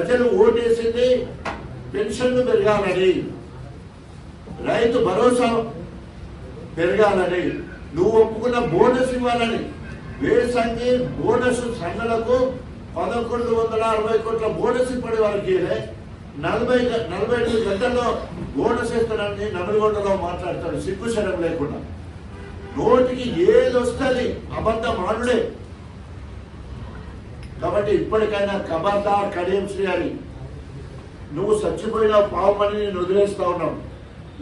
ప్రజలు ఓటేసింది పెన్షన్లు పెరగాలని. రైతు భరోసా పెరగాలని. నువ్వు ఒప్పుకున్న బోనస్ ఇవ్వాలని. వేసంగి బోనస్ సంఘలకు పదకొండు వందల అరవై కోట్ల బోనస్ ఇప్పటి వారికి నలభై నలభై ఐదు గంటల్లో బోనస్ ఇస్తానని నమలగొండలో మాట్లాడతాడు సిగ్గుశరం లేకుండా. నోటికి ఏది వస్తుంది అబద్ధం మానుడే కాబట్టి ఇప్పటికైనా కబర్దా కడియం అని నువ్వు చచ్చిపోయిన పావమని నేను వదిలేస్తా ఉన్నావు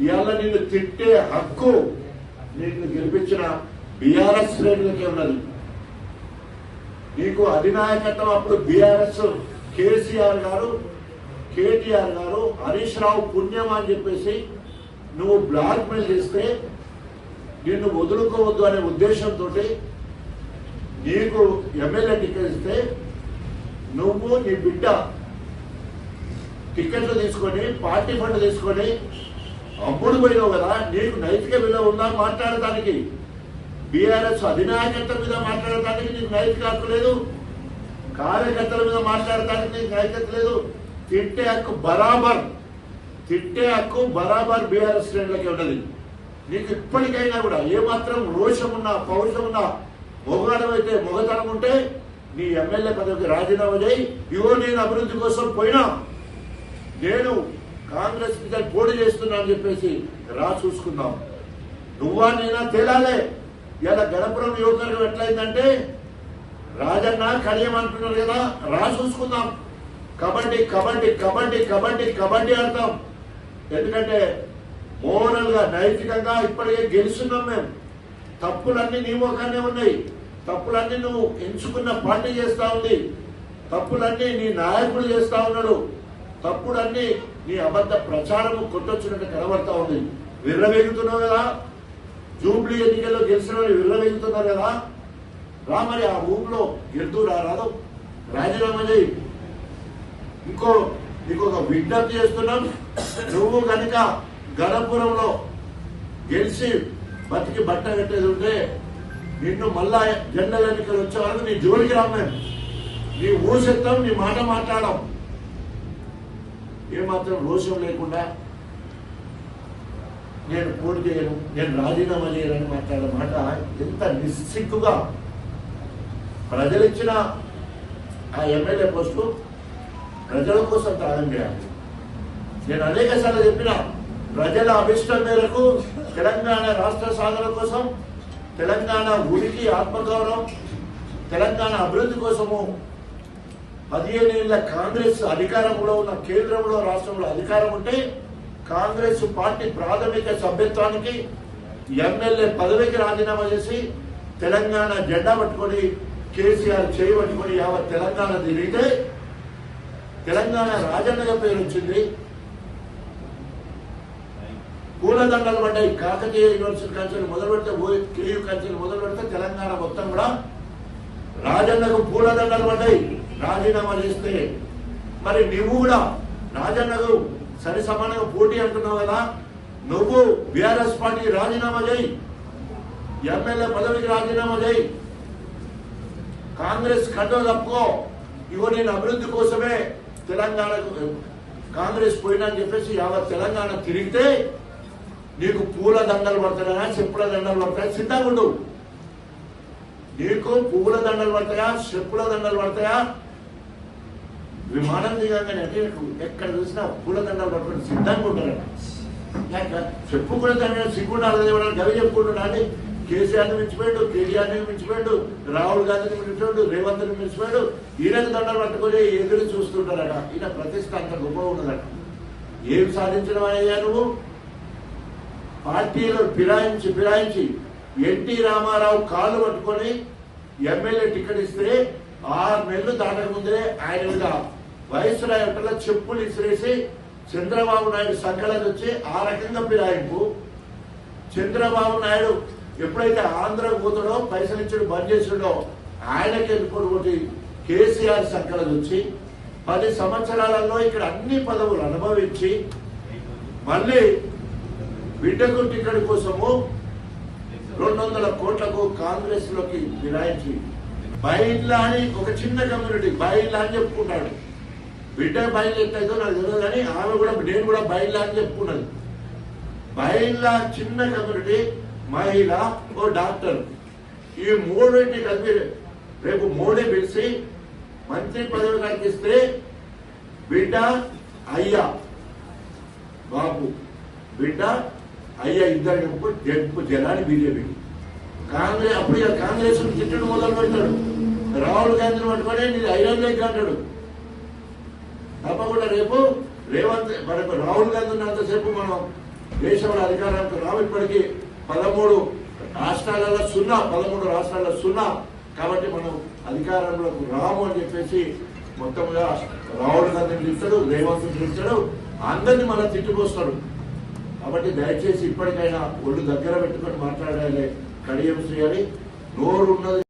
ఇవాళ నిన్ను తిట్టే హక్కు నీకు గెలిపించిన బీఆర్ఎస్ శ్రేణులకే ఉన్నది. నీకు అధినాయకత్వం అప్పుడు బీఆర్ఎస్ కేసీఆర్ గారు కేటీఆర్ గారు హరీష్ రావు పుణ్యం అని చెప్పేసి నువ్వు బ్లాక్ మెయిల్ చేస్తే నిన్ను వదులుకోవద్దు అనే ఉద్దేశంతో నీకు ఎమ్మెల్యే టికెట్ ఇస్తే నువ్వు నీ బిడ్డ టికెట్లు తీసుకొని పార్టీ ఫండ్ తీసుకొని అమ్ముడు పోయినావు కదా నీకు నైతిక విలువ ఉందా మాట్లాడటానికి? బీఆర్ఎస్ అధినాయకత్వం మీద మాట్లాడటానికి నీకు నైతిక హక్కు లేదు. కార్యకర్తల మీద మాట్లాడటానికి నీకు నైతికత లేదు. తిట్టే హక్కు బరాబర్ తిట్టే హక్కు బరాబర్ బీఆర్ఎస్ శ్రేణులకి ఉన్నది. నీకు ఇప్పటికైనా కూడా ఏమాత్రం రోషం ఉన్నా పౌరుషం ఉన్నా మొగడం అయితే మొగతనం ఉంటే నీ ఎమ్మెల్యే పదవికి రాజీనామా చేయి ఇవో నేను అభివృద్ధి కోసం పోయినా. నేను కాంగ్రెస్ మీద పోటీ చేస్తున్నా అని చెప్పేసి రా చూసుకుందాం. నువ్వా నేనా తేలాలే. ఇలా గణపురం యువకులకు ఎట్లయిందంటే రాజన్న కడియం అంటున్నారు కదా రా చూసుకుందాం. కబడ్డీ కబడ్డీ కబడ్డీ కబడ్డీ కబడ్డీ ఆడతాం. ఎందుకంటే మోరల్గా నైతికంగా ఇప్పటికే గెలుస్తున్నాం మేము. తప్పులన్నీ నీ ముఖానే ఉన్నాయి. తప్పులన్నీ నువ్వు ఎంచుకున్న పార్టీ చేస్తా ఉంది. తప్పులన్నీ నీ నాయకుడు చేస్తా ఉన్నాడు. తప్పుడన్నీ నీ అబద్ధ ప్రచారము కొట్టొచ్చినట్టు కనబడతా ఉంది. విర్రవేగుతున్నావు కదా? జూబ్లీ ఎన్నికల్లో గెలిచిన వాళ్ళు విర్రవేగుతున్నారు కదా? రా మరి ఆ ఊర్లో గెలుతూ రారాదు రాజీనామా చేయి ఇంకో నీకు ఒక విజ్ఞప్తి చేస్తున్నాం. నువ్వు కనుక గణపురంలో గెలిచి బతికి బట్ట కట్టేది ఉంటే నిన్ను మళ్ళా జనరల్ ఎన్నికలు వచ్చే వరకు నీ జోలికి రాం మేము. నీ ఊసెత్తాం నీ మాట మాట్లాడం ఏమాత్రం రోషం లేకుండా నేను పోటీ చేయను నేను రాజీనామా చేయనని మాట్లాడే మాట ఎంత నిస్సిగ్గుగా ప్రజలు ఇచ్చిన ఆ ఎమ్మెల్యే పోస్టు ప్రజల కోసం త్యాగం చేయాలి. నేను అనేక సార్లు చెప్పిన ప్రజల అభిష్టం మేరకు తెలంగాణ రాష్ట్ర సాధన కోసం తెలంగాణ ఉనికి ఆత్మగౌరవం తెలంగాణ అభివృద్ధి కోసము పదిహేను ఏళ్ళ కాంగ్రెస్ అధికారంలో ఉన్న కేంద్రంలో రాష్ట్రంలో అధికారం ఉంటే కాంగ్రెస్ పార్టీ ప్రాథమిక సభ్యత్వానికి ఎమ్మెల్యే పదవికి రాజీనామా చేసి తెలంగాణ జెండా పట్టుకొని కేసీఆర్ చేయి పట్టుకొని యావత్ తెలంగాణ తిరిగితే తెలంగాణ రాజన్నగా పేరు వచ్చింది పూలదండలు పడ్డాయి. కాకతీయ యూనివర్సిటీ కంచెలు మొదలు పెడితే కేయూ కంచెలు మొదలు పెడితే తెలంగాణ మొత్తం కూడా రాజన్నకు పూలదండలు పడ్డాయి. రాజీనామా చేస్తే మరి నువ్వు కూడా రాజన్నకు సరి సమానంగా పోటీ అంటున్నావు కదా నువ్వు బీఆర్ఎస్ పార్టీ రాజీనామా చేయి. ఎమ్మెల్యే పదవికి రాజీనామా చేయి. కాంగ్రెస్ కండో తప్పుకో. ఇవో నేను అభివృద్ధి కోసమే తెలంగాణకు కాంగ్రెస్ పోయినా అని చెప్పేసి యావత్ తెలంగాణ తిరిగితే నీకు పూల దండలు పడతాయా? చెప్పుల దండలు పడతాయా? సిద్ధంగా ఉండవు నీకు పువ్వుల దండలు పడతాయా? చెప్పుల దండలు పడతాయా? విమానం దిగంగానే అంటే నీకు ఎక్కడ చూసినా పూల దండలు పట్టుకుని సిద్ధంగా ఉంటారు. చెప్పు కూడా సిగ్గుండా సిగ్గుండాలి గవి చెప్పుకుంటున్నా అంటే కేసీఆర్ని మించిపోయాడు కేటీఆర్ని మించిపోయాడు రాహుల్ గాంధీని మించిపోయాడు రేవంత్ని మించిపోయాడు ఈయనకు దండలు పట్టుకొని ఎదురు చూస్తుంటారట. ఈయన ప్రతిష్ట అంత గొప్ప ఉన్నదట. ఏం సాధించడం అయ్యా నువ్వు? పార్టీలో ఫిరాయించి ఫిరాయించి ఎన్టీ రామారావు కాళ్ళు పట్టుకొని ఎమ్మెల్యే టికెట్ ఇస్తే ఆరు నెలలు దాటక ముందే ఆయన మీద వయసు ఒకటిలో చెప్పులు ఇసిరేసి చంద్రబాబు నాయుడు సంకలకి వచ్చి ఆ రకంగా ఫిరాయింపు. చంద్రబాబు నాయుడు ఎప్పుడైతే ఆంధ్ర పోతాడో పైసలు ఇచ్చాడు బంద్ చేసాడో ఆయనకి ఎన్నుకోటి కేసీఆర్ సంకలకి వచ్చి పది సంవత్సరాలలో ఇక్కడ అన్ని పదవులు అనుభవించి మళ్ళీ బిడ్డకు టికెట్ కోసము రెండు వందల కోట్లకు కాంగ్రెస్లోకి విరాయించి బైన్లా అని ఒక చిన్న కమ్యూనిటీ బైన్లా అని చెప్పుకుంటాడు. బిడ్డ బయలు ఎట్లయితే నాకు తెలియదు కానీ ఆమె కూడా నేను కూడా బయలు అని చెప్పుకున్నది. బయలులా చిన్న కమ్యూనిటీ మహిళ ఓ డాక్టర్. ఈ మూడింటి కలిపి రేపు మూడే పిలిచి మంత్రి పదవి కల్పిస్తే బిడ్డ అయ్యా బాబు. బిడ్డ అయ్యా ఇద్దరు చెప్పు జనాన్ని బీజేపీకి కాంగ్రెస్ అప్పుడు ఇక కాంగ్రెస్ తిట్టడం మొదలు పెడతాడు. రాహుల్ గాంధీని పట్టుకొని నేను ఐరన్ లెగ్ అంటాడు. తప్పకుండా రేపు రేవంత్ మనకు రాహుల్ గాంధీ ఉన్నంతసేపు మనం దేశంలో అధికారానికి రావు ఇప్పటికీ పదమూడు రాష్ట్రాలలో సున్నా పదమూడు రాష్ట్రాల సున్నా. కాబట్టి మనం అధికారంలోకి రాము అని చెప్పేసి మొత్తంగా రాహుల్ గాంధీని పిలుస్తాడు రేవంత్ పిలుస్తాడు అందరినీ మనం తిట్టుకొస్తాడు. కాబట్టి దయచేసి ఇప్పటికైనా ఒళ్ళు దగ్గర పెట్టుకొని మాట్లాడాలి కడియం శ్రీ అని నోరు ఉన్నది